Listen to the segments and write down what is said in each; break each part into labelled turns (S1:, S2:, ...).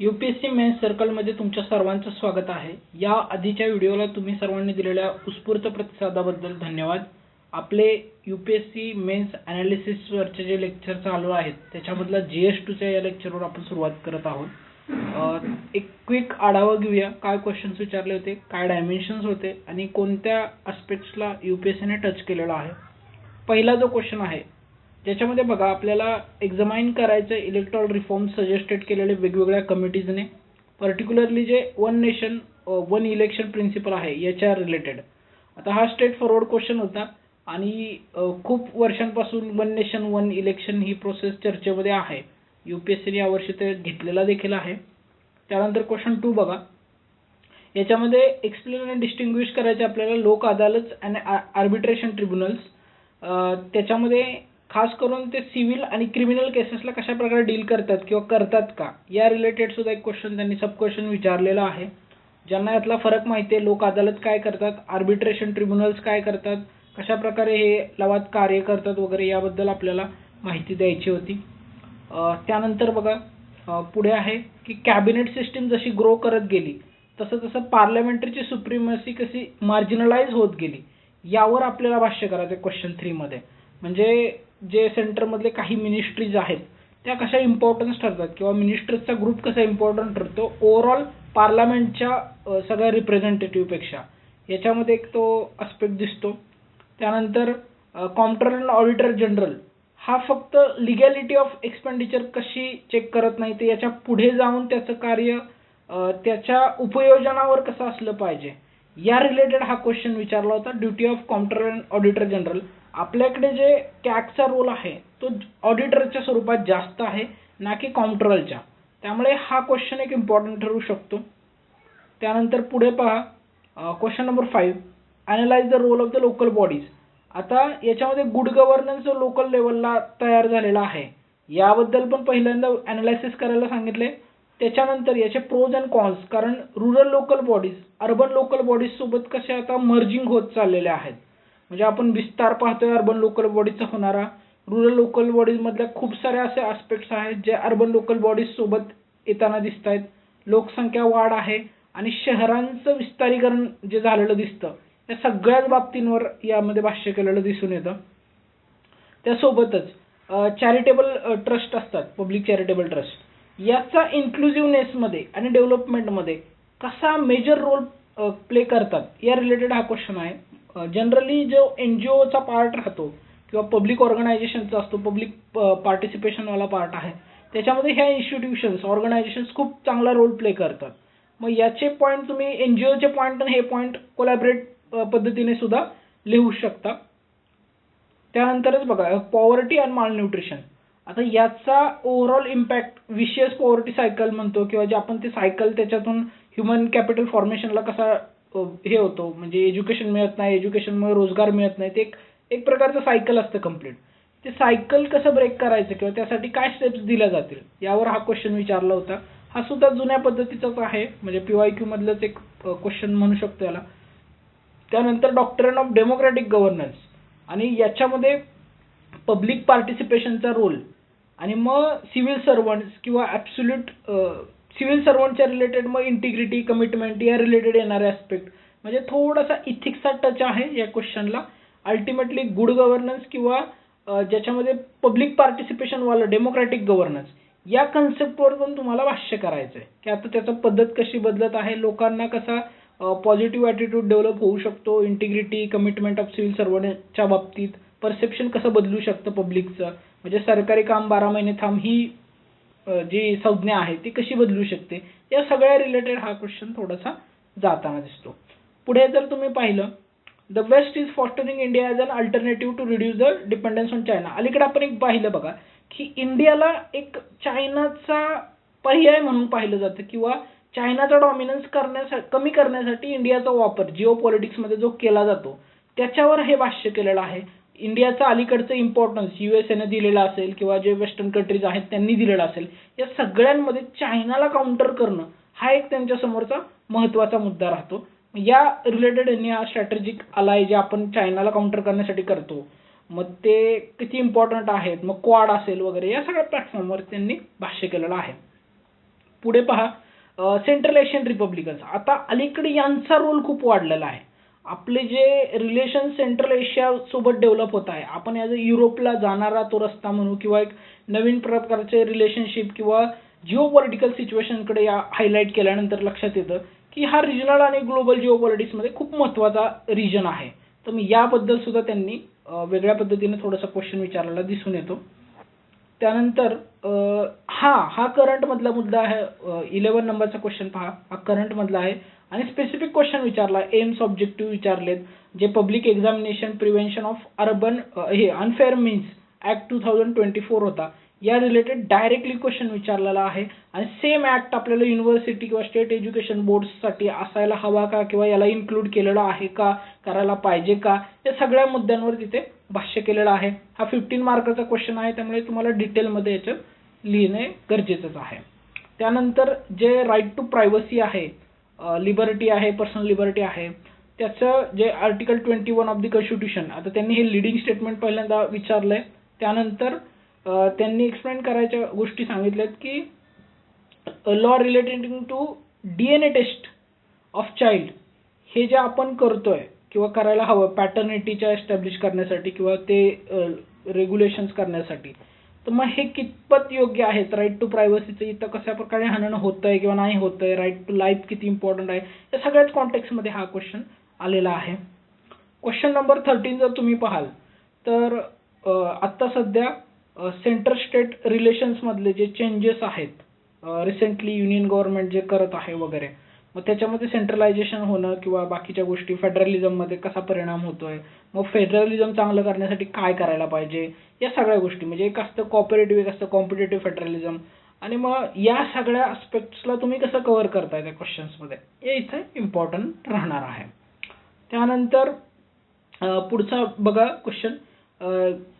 S1: UPSC main सर्कलमध्ये तुमच्या सर्वांचं स्वागत आहे. या आधीच्या व्हिडिओला तुम्ही सर्वांनी दिलेल्या उत्स्फूर्त प्रतिसादाबद्दल धन्यवाद. आपले U P S C mains ॲनालिसिसवरचे जे लेक्चर चालू आहेत त्याच्यामधला जी एस टूच्या या लेक्चरवर आपण सुरुवात करत आहोत. एक क्विक आढावा घेऊया. काय क्वेश्चन्स विचारले होते काय डायमेन्शन्स होते आणि कोणत्या आस्पेक्ट्सला यू पी एस सीने टच केलेला आहे? पहिला जो क्वेश्चन आहे ज्याच्यामध्ये बघा आपल्याला एक्झामाइन करायचं इलेक्ट्रॉल रिफॉर्म सजेस्टेड केलेले वेगवेगळ्या कमिटीजने पर्टिक्युलरली जे one nation one election principle आहे याच्या रिलेटेड आता हा स्ट्रेट फॉरवर्ड क्वेश्चन होता. आणि खूप वर्षांपासून वन नेशन वन इलेक्शन ही प्रोसेस चर्चेमध्ये आहे. यू पी एस सीने यावर्षी ते घेतलेला देखील आहे. त्यानंतर क्वेश्चन टू बघा. याच्यामध्ये एक्सप्लेन आणि डिस्टिंग्विश करायचे आपल्याला लोक अदालत आणि आर्बिट्रेशन ट्रिब्युनल्स त्याच्यामध्ये खास करून ते सिव्हिल आणि क्रिमिनल केसेसला कशा प्रकारे डील करतात किंवा करतात का या रिलेटेड सुद्धा एक क्वेश्चन त्यांनी सब क्वेश्चन विचारलेला आहे ज्यांना यातला फरक माहिती आहे लोक अदालत काय करतात आर्बिट्रेशन ट्रिब्युनल्स काय करतात कशा प्रकारे हे लवाद कार्य करतात वगैरे याबद्दल आपल्याला माहिती द्यायची होती. त्यानंतर बघा पुढे आहे की कॅबिनेट सिस्टीम जशी ग्रो करत गेली तसं तसं पार्लमेंटरीची सुप्रीमसी कशी मार्जिनलाइज होत गेली यावर आपल्याला भाष्य करायचं आहे क्वेश्चन थ्रीमध्ये म्हणजे जे सेंटरमधले काही मिनिस्ट्रीज आहेत त्या कशा इम्पॉर्टन्स ठरतात? किंवा मिनिस्टर्सचा ग्रुप कसा इम्पॉर्टंट ठरतो? ओव्हरऑल पार्लमेंटच्या सगळ्या रिप्रेझेंटेटिव्हपेक्षा याच्यामध्ये एक तो आस्पेक्ट दिसतो. त्यानंतर कॉम्प्टर अँड ऑडिटर जनरल हा फक्त लिगॅलिटी ऑफ एक्सपेंडिचर कशी चेक करत नाही ते याच्यापुढे जाऊन त्याचं कार्य त्याच्या उपयोजनावर कसं असलं पाहिजे? या रिलेटेड हा क्वेश्चन विचारला होता duty of comptroller and auditor general आपल्याकडे जे कॅगचा रोल आहे तो ऑडिटरच्या स्वरूपात जास्त आहे ना की कॉम्प्ट्रोलच्या त्यामुळे हा क्वेश्चन एक इम्पॉर्टंट ठरू शकतो. त्यानंतर पुढे पहा question number five analyse the role of the local bodies आता याच्यामध्ये गुड गव्हर्नन्स जो लोकल लेवलला तयार झालेला आहे याबद्दल पण पहिल्यांदा ॲनालायसिस करायला सांगितले. त्याच्यानंतर याचे प्रोज अँड कॉन्स कारण rural local bodies urban local बॉडीजसोबत कसे आता मर्जिंग होत चाललेले आहेत. म्हणजे आपण विस्तार पाहतोय अर्बन लोकल बॉडीचा होणारा. रुरल लोकल बॉडीजमधल्या खूप सारे असे आस्पेक्ट्स आहेत जे अर्बन लोकल बॉडीज सोबत येताना दिसत आहेत लोकसंख्या वाढ आहे आणि शहरांचं विस्तारीकरण जे झालेलं दिसतं या सगळ्याच बाबतींवर यामध्ये भाष्य केलेलं दिसून येतं. त्यासोबतच चॅरिटेबल ट्रस्ट असतात पब्लिक चॅरिटेबल ट्रस्ट याचा इन्क्लुझिव्हनेसमध्ये आणि डेव्हलपमेंटमध्ये कसा मेजर रोल प्ले करतात या रिलेटेड हा क्वेश्चन आहे. जनरली जो एन जी ओचा पार्ट राहतो किंवा पब्लिक ऑर्गनायझेशनचा असतो पब्लिक पार्टिसिपेशनवाला पार्ट आहे त्याच्यामध्ये ह्या इन्स्टिट्यूशन्स ऑर्गनायझेशन्स खूप चांगला रोल प्ले करतात. मग याचे पॉईंट तुम्ही एन जी ओचे पॉईंट आणि हे पॉईंट कोलॅबरेट पद्धतीने सुद्धा लिहू शकता. त्यानंतरच बघा पॉवर्टी अँड मालन्यूट्रिशन आता याचा ओव्हरऑल इम्पॅक्ट विशेष पॉवर्टी सायकल म्हणतो किंवा जे आपण ते सायकल त्याच्यातून ह्युमन कॅपिटल फॉर्मेशनला कसा हे होतो. म्हणजे एज्युकेशन मिळत नाही एज्युकेशनमुळे रोजगार मिळत नाही. ते एक एक प्रकारचं सायकल असतं कंप्लीट ते सायकल कसं ब्रेक करायचं किंवा त्यासाठी काय स्टेप्स दिल्या जातील यावर हा क्वेश्चन विचारला होता. हा सुद्धा जुन्या पद्धतीचाच आहे. म्हणजे पी वाय क्यूमधलंच एक क्वेश्चन म्हणू शकतो याला. त्यानंतर डॉक्टरन ऑफ डेमोक्रॅटिक गव्हर्नन्स आणि याच्यामध्ये पब्लिक पार्टिसिपेशनचा रोल आणि मग सिव्हिल सर्वंट्स किंवा ॲब्सुल्यूट सिव्हिल सर्वंटच्या रिलेटेड मग इंटिग्रिटी कमिटमेंट या रिलेटेड येणारे ॲस्पेक्ट म्हणजे थोडासा इथिक्सचा टच आहे या क्वेश्चनला अल्टिमेटली गुड गव्हर्नन्स किंवा ज्याच्यामध्ये पब्लिक पार्टिसिपेशनवालं डेमोक्रॅटिक गव्हर्नन्स या कन्सेप्टवर पण तुम्हाला भाष्य करायचं आहे की आता त्याचं पद्धत कशी बदलत आहे लोकांना कसा पॉझिटिव्ह ॲटिट्यूड डेव्हलप होऊ शकतो इंटिग्रिटी कमिटमेंट ऑफ सिव्हिल सर्वंटच्या बाबतीत परसेप्शन कसं बदलू शकतं पब्लिकचं म्हणजे सरकारी काम बारा महिने थांब ही जी संज्ञा आहे ती कशी बदलू शकते? या सगळ्या रिलेटेड हा क्वेश्चन थोडासा जाताना दिसतो. पुढे जर तुम्ही पाहिलं the west is fostering India as an alternative to reduce the dependence on China अलीकडे आपण एक पाहिलं बघा की इंडियाला एक चायनाचा पर्याय म्हणून पाहिलं जातं किंवा चायनाचा डॉमिनन्स करण्यासाठी कमी करण्यासाठी इंडियाचा वापर जिओ पॉलिटिक्समध्ये जो केला जातो त्याच्यावर हे भाष्य केलेलं आहे. इंडियाचा अलीकडचं इम्पॉर्टन्स यू एस एने दिलेला असेल किंवा जे वेस्टर्न कंट्रीज आहेत त्यांनी दिलेलं असेल या सगळ्यांमध्ये चायनाला काउंटर करणं हा एक त्यांच्यासमोरचा महत्त्वाचा मुद्दा राहतो. या रिलेटेड यांनी हा स्ट्रॅटेजिक अलाय जे आपण चायनाला काउंटर करण्यासाठी करतो मग ते किती इम्पॉर्टंट आहेत मग क्वाड असेल वगैरे या सगळ्या प्लॅटफॉर्मवर त्यांनी भाष्य केलेलं आहे. पुढे पहा सेंट्रल एशियन रिपब्लिकन्स आता अलीकडे यांचा रोल खूप वाढलेला आहे. आपले जे रिलेशन सेंट्रल एशिया सोबत डेव्हलप होत आहे आपण ॲज अ युरोपला जाणारा तो रस्ता म्हणू किंवा एक नवीन प्रकारचे रिलेशनशिप किंवा जिओ पॉलिटिकल सिच्युएशनकडे या हायलाईट केल्यानंतर लक्षात येतं की हा रिजनल आणि ग्लोबल जिओ पॉलिटिक्समध्ये खूप महत्त्वाचा रिजन आहे. तर मी याबद्दल सुद्धा त्यांनी वेगळ्या पद्धतीने थोडासा क्वेश्चन विचारलेला दिसून येतो. त्यानंतर हा हा करंट मधला मुद्दा आहे. इलेवन नंबरचा क्वेश्चन पहा. हा करंट मधला आहे. आणि स्पेसिफिक क्वेश्चन विचारला. एम्स ऑब्जेक्टिव्ह विचारलेत. जे public examination prevention of urban हे unfair means act two thousand twenty four होता. या रिलेटेड डायरेक्टली क्वेश्चन विचारलेला आहे. आणि सेम ऍक्ट आपल्याला युनिव्हर्सिटी किंवा स्टेट एज्युकेशन बोर्ड्ससाठी असायला हवा का? किंवा याला इन्क्लूड केलेला आहे का? करायला पाहिजे का? या सगळ्या मुद्द्यांवर तिथे भाष्य केलेलं आहे. हा फिफ्टीन मार्काचा क्वेश्चन आहे त्यामुळे तुम्हाला डिटेलमध्ये याचं लिहिणे गरजेचंच आहे. त्यानंतर जे राईट टू प्रायव्हसी आहे लिबर्टी आहे पर्सनल लिबर्टी आहे त्याचं जे article twenty one of the constitution आता त्यांनी हे लिडिंग स्टेटमेंट पहिल्यांदा विचारलं आहे त्यानंतर त्यांनी एक्सप्लेन करायच्या गोष्टी सांगितल्या आहेत की law relating to D N A test of child हे जे आपण करतोय किंवा करायला हवं पॅटर्निटीच्या एस्टॅब्लिश करण्यासाठी किंवा ते रेग्युलेशन्स करण्यासाठी. तर मग हे कितपत योग्य आहेत? राईट टू प्रायव्हसीचं इथं कशा प्रकारे हनन होतंय किंवा नाही होतंय? राईट टू लाईफ किती इम्पॉर्टंट आहे? या सगळ्याच कॉन्टेक्समध्ये हा क्वेश्चन आलेला आहे. क्वेश्चन नंबर थर्टीन जर तुम्ही पाहाल तर आत्ता सध्या सेंटर स्टेट रिलेशन्समधले जे चेंजेस आहेत रिसेंटली युनियन गव्हर्नमेंट जे करत आहे वगैरे मग त्याच्यामध्ये सेंट्रलायझेशन होणं किंवा बाकीच्या गोष्टी फेडरलिझममध्ये कसा परिणाम होतोय? मग फेडरलिझम चांगलं करण्यासाठी काय करायला पाहिजे? या सगळ्या गोष्टी. म्हणजे एक असतं कॉपरेटिव्ह एक असतं कॉम्पिटेटिव्ह फेडरलिझम आणि मग या सगळ्या आस्पेक्ट्सला तुम्ही कसं कव्हर करताय त्या क्वेश्चन्समध्ये हे इथे इम्पॉर्टंट राहणार आहे. त्यानंतर पुढचा बघा क्वेश्चन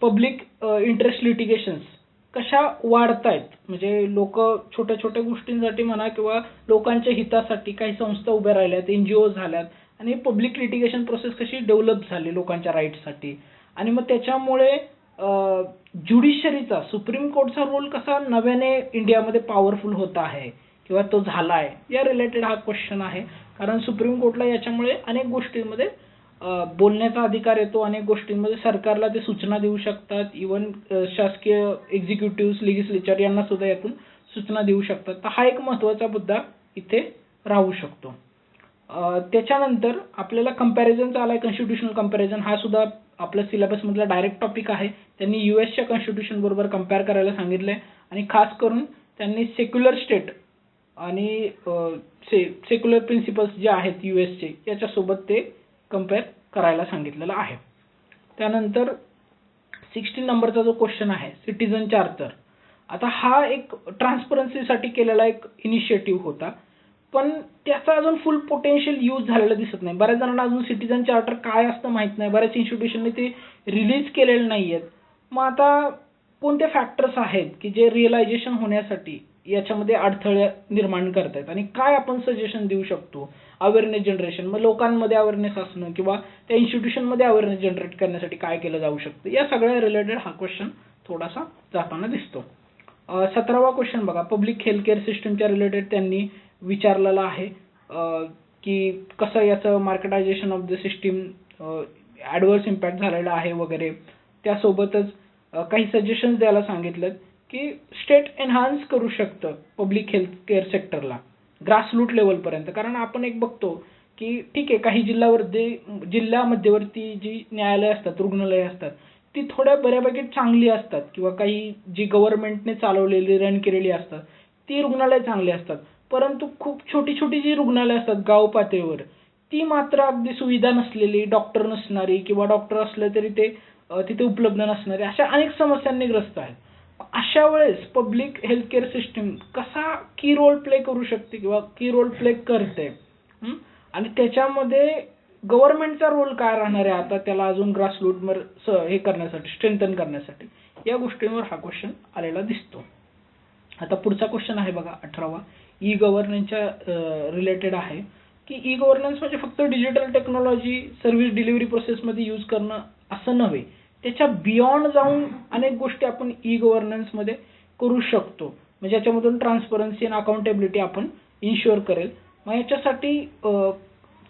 S1: पब्लिक इंटरेस्ट लिटिगेशन्स कशा वाढतायत? म्हणजे लोक छोट्या छोट्या गोष्टींसाठी म्हणा किंवा लोकांच्या हितासाठी काही संस्था उभ्या राहिल्यात एन जी ओ झाल्यात आणि पब्लिक लिटिगेशन प्रोसेस कशी डेव्हलप झाली लोकांच्या राईटसाठी आणि मग त्याच्यामुळे ज्युडिशरीचा सुप्रीम कोर्टचा रोल कसा नव्याने इंडियामध्ये पॉवरफुल होत आहे किंवा तो झाला आहे या रिलेटेड हा क्वेश्चन आहे. कारण सुप्रीम कोर्टला याच्यामुळे अनेक गोष्टींमध्ये बोलण्याचा अधिकार येतो अनेक गोष्टींमध्ये. सरकारला ते सूचना देऊ शकतात. इवन शासकीय एक्झिक्युटिव्ह लेगिस्लेचर यांना सुद्धा यातून सूचना देऊ शकतात. तर हा एक महत्त्वाचा मुद्दा इथे राहू शकतो. त्याच्यानंतर आपल्याला कंपॅरिझनचा आलाय कॉन्स्टिट्यूशनल कंपॅरिझन हा सुद्धा आपल्या सिलेबसमधला डायरेक्ट टॉपिक आहे. त्यांनी यू एसच्या कॉन्स्टिट्यूशन बरोबर कंपेअर करायला सांगितलंय. आणि खास करून त्यांनी सेक्युलर स्टेट आणि से सेक्युलर प्रिन्सिपल्स जे आहेत यू एसचे याच्यासोबत ते कंपेअर करायला सांगितलेलं आहे. त्यानंतर सिक्स्टीन नंबरचा जो क्वेश्चन आहे सिटीजन चार्टर आता हा एक ट्रान्सपरन्सीसाठी केलेला एक इनिशिएटिव्ह होता. पण त्याचा अजून फुल पोटेन्शियल यूज झालेला दिसत नाही. बऱ्याच जणांना अजून सिटीजन चार्टर काय असतं माहीत नाही. बऱ्याच इन्स्टिट्यूशनने ते रिलीज केलेले नाही आहेत मग आता कोणते फॅक्टर्स आहेत की जे रिअलायझेशन होण्यासाठी याच्यामध्ये अडथळे निर्माण करतायत. आणि काय आपण सजेशन देऊ शकतो? अवेअरनेस जनरेशन मग लोकांमध्ये अवेअरनेस असणं किंवा त्या इन्स्टिट्यूशनमध्ये अवेअरनेस जनरेट करण्यासाठी काय केलं जाऊ शकतं? या सगळ्या रिलेटेड हा क्वेश्चन थोडासा जाताना दिसतो. सतरावा क्वेश्चन बघा. पब्लिक हेल्थ केअर सिस्टमच्या रिलेटेड त्यांनी विचारलेला आहे. की कसं याचं marketization of the system adverse impact झालेला आहे वगैरे. त्यासोबतच काही सजेशन्स द्यायला सांगितलेत. की स्टेट एनहान्स करू शकतं पब्लिक हेल्थ केअर सेक्टरला ग्रासरूट लेवलपर्यंत कारण आपण एक बघतो की ठीक आहे काही जिल्ह्यावरती जिल्हा मध्यवर्ती जी न्यायालय असतात रुग्णालय असतात ती थोड्या बऱ्यापैकी चांगली असतात. किंवा काही जी गव्हर्नमेंटने चालवलेली रन केलेली असतात ती रुग्णालय चांगली असतात. परंतु खूप छोटी छोटी जी रुग्णालय असतात गाव पातळीवर ती मात्र अगदी सुविधा नसलेली डॉक्टर नसणारी किंवा डॉक्टर असले तरी ते तिथे उपलब्ध नसणारे अशा अनेक समस्यांनी ग्रस्त आहेत. अशा वेळेस पब्लिक हेल्थ केअर सिस्टीम कसा की रोल प्ले करू शकते किंवा की रोल प्ले करते? आणि त्याच्यामध्ये गव्हर्नमेंटचा रोल काय राहणार आहे आता त्याला अजून ग्रासरूटवर हे करण्यासाठी स्ट्रेंथन करण्यासाठी? या गोष्टींवर हा क्वेश्चन आलेला दिसतो. आता पुढचा क्वेश्चन आहे बघा अठरावा. ई गव्हर्नन्सच्या रिलेटेड आहे की ई गव्हर्नन्स म्हणजे फक्त डिजिटल टेक्नॉलॉजी सर्व्हिस डिलिव्हरी प्रोसेसमध्ये यूज करणं असं नव्हे. त्याच्या बियॉन्ड जाऊन अनेक गोष्टी आपण ई गव्हर्नन्समध्ये करू शकतो. म्हणजे याच्यामधून ट्रान्सपरन्सी आणि अकाउंटेबिलिटी आपण इन्शुअर करेल. मग याच्यासाठी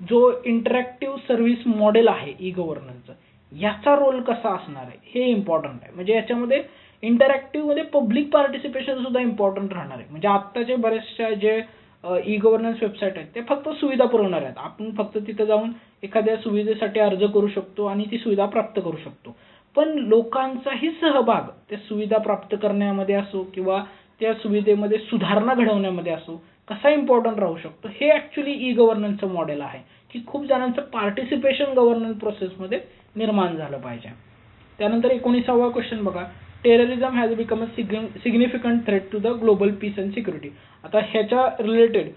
S1: जो इंटरॅक्टिव्ह सर्व्हिस मॉडेल आहे ई गव्हर्नन्सचं याचा रोल कसा असणार आहे? हे इम्पॉर्टंट आहे. म्हणजे याच्यामध्ये इंटरॅक्टिव्हमध्ये पब्लिक पार्टिसिपेशन सुद्धा इम्पॉर्टंट राहणार आहे. म्हणजे आत्ताचे बरेचशा जे ई गव्हर्नन्स वेबसाईट आहेत. ते फक्त सुविधा पुरवणार आहेत. आपण फक्त तिथं जाऊन एखाद्या सुविधेसाठी अर्ज करू शकतो आणि ती सुविधा प्राप्त करू शकतो. पण लोकांचाही सहभाग त्या सुविधा प्राप्त करण्यामध्ये असो किंवा त्या सुविधेमध्ये सुधारणा घडवण्यामध्ये असो कसा इम्पॉर्टंट राहू शकतो हे ॲक्च्युली ई गव्हर्नन्सचं मॉडेल आहे की खूप जणांचं पार्टिसिपेशन गव्हर्नन्स प्रोसेसमध्ये निर्माण झालं पाहिजे. त्यानंतर एकोणीसावा क्वेश्चन बघा. Terrorism has become a significant threat to the global peace and security आता ह्याच्या रिलेटेड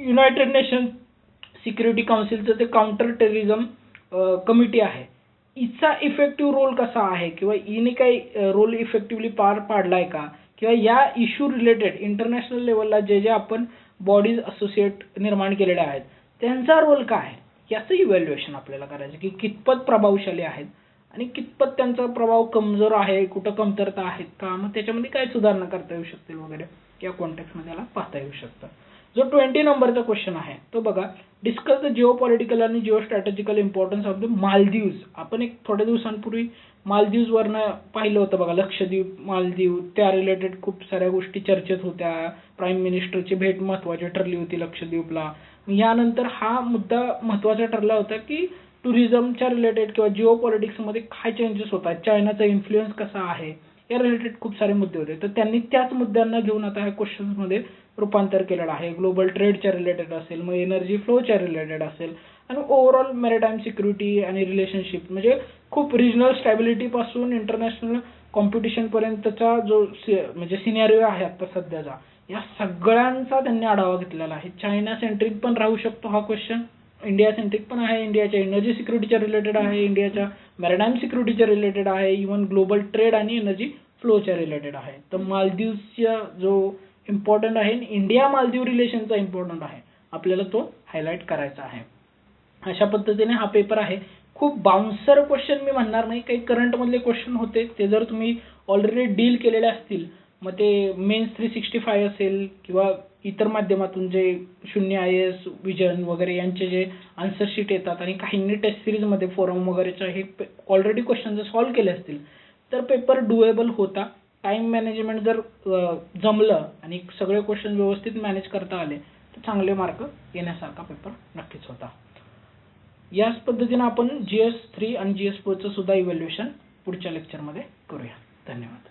S1: युनायटेड नेशन सिक्युरिटी काउन्सिलचं ते काउंटर टेररिझम कमिटी आहे. इचा इफेक्टिव्ह रोल कसा आहे? किंवा इने काही रोल इफेक्टिव्हली पार पाडलाय का? किंवा या इश्यू रिलेटेड इंटरनॅशनल लेवलला जे जे आपण बॉडीज असोसिएट निर्माण केलेल्या आहेत त्यांचा रोल काय आहे? याचं इव्हॅल्युएशन आपल्याला करायचं की कितपत प्रभावशाली आहेत. आणि कितपत त्यांचा प्रभाव कमजोर आहे कुठं कमतरता आहेत का मग त्याच्यामध्ये काय सुधारणा करता येऊ शकतील वगैरे या कॉन्टेक्समध्ये याला पाहता येऊ शकतं. जो ट्वेंटी नंबरचा क्वेश्चन आहे तो बघा डिस्कस द जिओ पॉलिटिकल आणि geo strategical importance of the Maldives आपण एक थोड्या दिवसांपूर्वी मालदीव्जवरनं पाहिलं होतं बघा लक्षद्वीप मालदीव त्या रिलेटेड खूप साऱ्या गोष्टी चर्चेत होत्या. प्राईम मिनिस्टरची भेट महत्त्वाची ठरली होती लक्षद्वीपला. यानंतर हा मुद्दा महत्त्वाचा ठरला होता की टुरिझमच्या रिलेटेड किंवा जिओ पॉलिटिक्समध्ये काय चेंजेस होतात? चायनाचा इन्फ्लुएन्स कसा आहे? या रिलेटेड खूप सारे मुद्दे होते. तर त्यांनी त्याच मुद्द्यांना घेऊन आता ह्या क्वेश्चन्समध्ये रूपांतर केलेलं आहे. ग्लोबल ट्रेडच्या रिलेटेड असेल मग एनर्जी फ्लोच्या रिलेटेड असेल आणि ओव्हरऑल मॅरिटाईम सिक्युरिटी आणि रिलेशनशिप म्हणजे खूप रिजनल स्टॅबिलिटीपासून इंटरनॅशनल कॉम्पिटिशनपर्यंतचा जो सि म्हणजे सिनॅरिओ आहे आता सध्याचा या सगळ्यांचा त्यांनी आढावा घेतलेला आहे. चायना सेंट्रिक पण राहू शकतो हा क्वेश्चन इंडिया सेंट्रिक पण आहे इंडियाच्या एनर्जी सिक्युरिटीच्या रिलेटेड आहे इंडियाच्या मॅरडाईम सिक्युरिटीच्या रिलेटेड आहे इवन ग्लोबल ट्रेड आणि एनर्जी फ्लोच्या रिलेटेड आहे. तर मालदीवच्या जो इम्पॉर्टंट आहे इंडिया मालदीव रिलेशनचा इम्पॉर्टंट आहे. आपल्याला तो हायलाईट करायचा आहे. अशा पद्धतीने हा पेपर आहे. खूप बाउन्सर क्वेश्चन मी म्हणणार नाही काही करंटमधले क्वेश्चन होते. ते जर तुम्ही ऑलरेडी डील केलेले असतील मग ते मेन्स थ्री सिक्स्टी फाय असेल किंवा इतर माध्यमातून जे शून्य आय एस विजन वगैरे यांचे जे आन्सर शीट येतात आणि काहींनी टेस्ट सिरीजमध्ये फोरम वगैरेच्या हे ऑलरेडी क्वेश्चन जर सॉल्व्ह केले असतील तर पेपर डुएबल होता. टाईम मॅनेजमेंट जर जमलं आणि सगळे क्वेश्चन व्यवस्थित मॅनेज करता आले तर चांगले मार्क येण्यासारखा पेपर नक्कीच होता. याच पद्धतीनं आपण जी एस थ्री आणि जी एस फोरचं सुद्धा इव्हॅल्युएशन पुढच्या लेक्चरमध्ये करूया. धन्यवाद.